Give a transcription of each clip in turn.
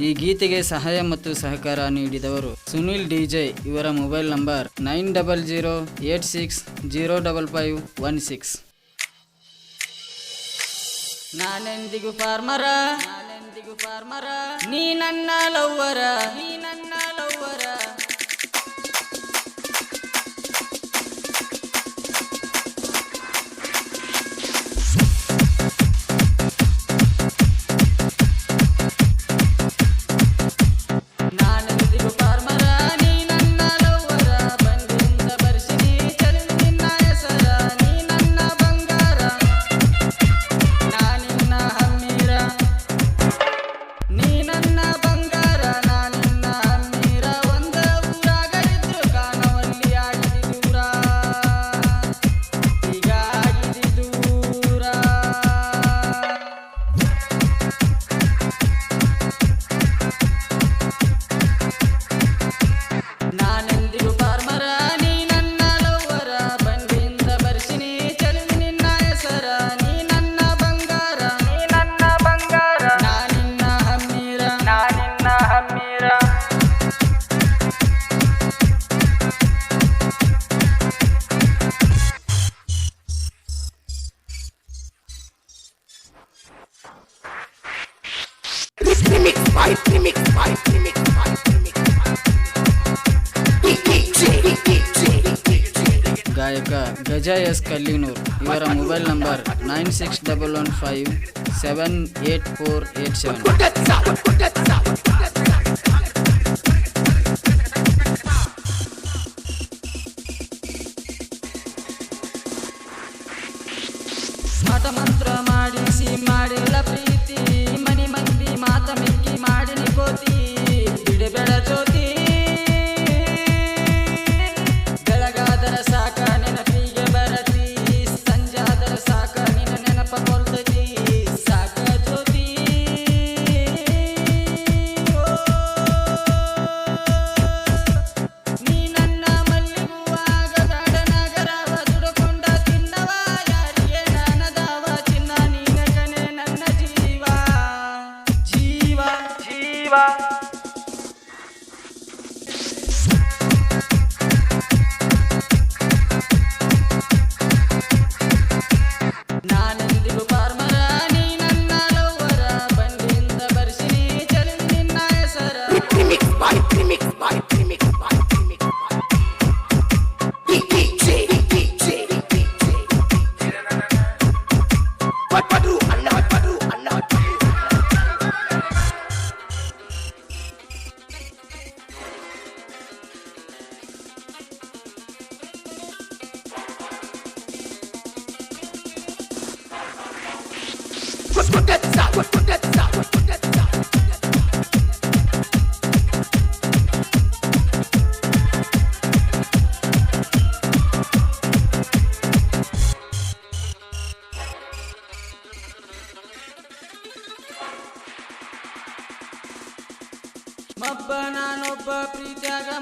ಈ ಗೀತೆಗೆ ಸಹಾಯ ಮತ್ತು ಸಹಕಾರ ನೀಡಿದವರು ಸುನಿಲ್ ಡಿಜೆ ಇವರ mobile number nine double zero eight six zero double five one six. ನಾನೆಂದಿಗೂ ಫಾರ್ಮರ ನಾನೆಂದಿಗೂ ಫಾರ್ಮರ ನೀ ನನ್ನ ಲವ್ವರ ರಜಾ ಎಸ್ ಕಲ್ಲಿನೂರ್. ಇವರ mobile number nine six double one five seven eight four eight seven. ಮತಮಂತ್ರ ಮಾಡಿಸಿ ಮಾಡಿ は。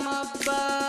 Mabba.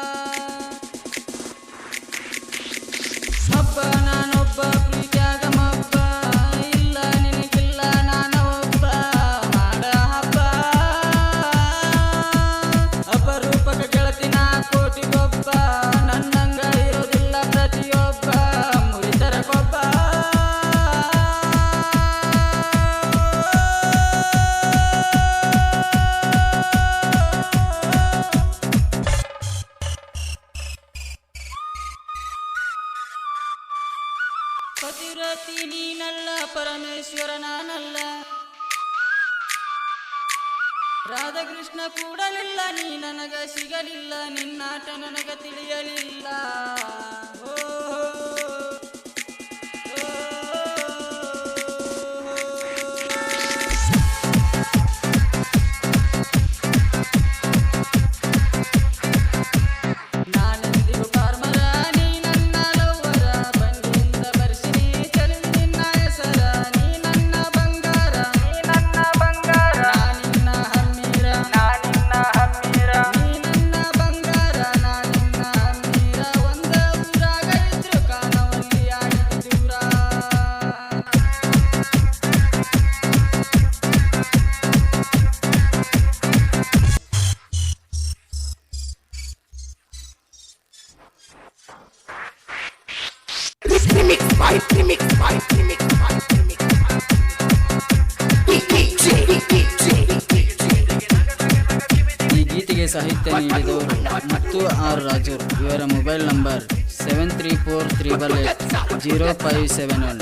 ಪತಿವ್ರತಿ ನೀನಲ್ಲ ಪರಮೇಶ್ವರನಾನಲ್ಲ ರಾಧಕೃಷ್ಣ ಕೂಡಲಿಲ್ಲ ನೀ ನನಗ ಸಿಗಲಿಲ್ಲ ನಿನ್ನಾಟ ನನಗ ತಿಳಿಯಲಿಲ್ಲ. ಸಾಹಿತ್ಯ ನೀಡಿದವರು ಮತ್ತು ಆರ್ ರಾಜು. ಇವರ mobile number seven three four triple eight zero five seven one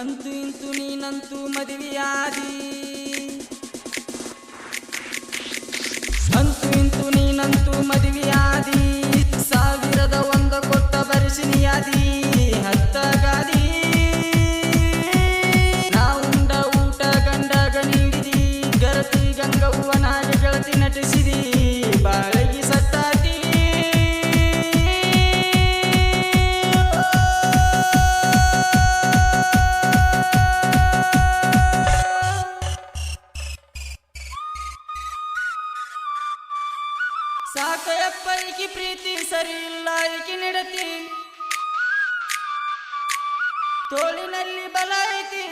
ಅಂತೂ ಇಂತೂ ನೀನಂತೂ ಮದುವೆಯಾದಿ. ಅಂತೂ ಇಂತೂ ನೀನಂತೂ ತೋಳಿನಲ್ಲಿ ಬಲ ಐತಿ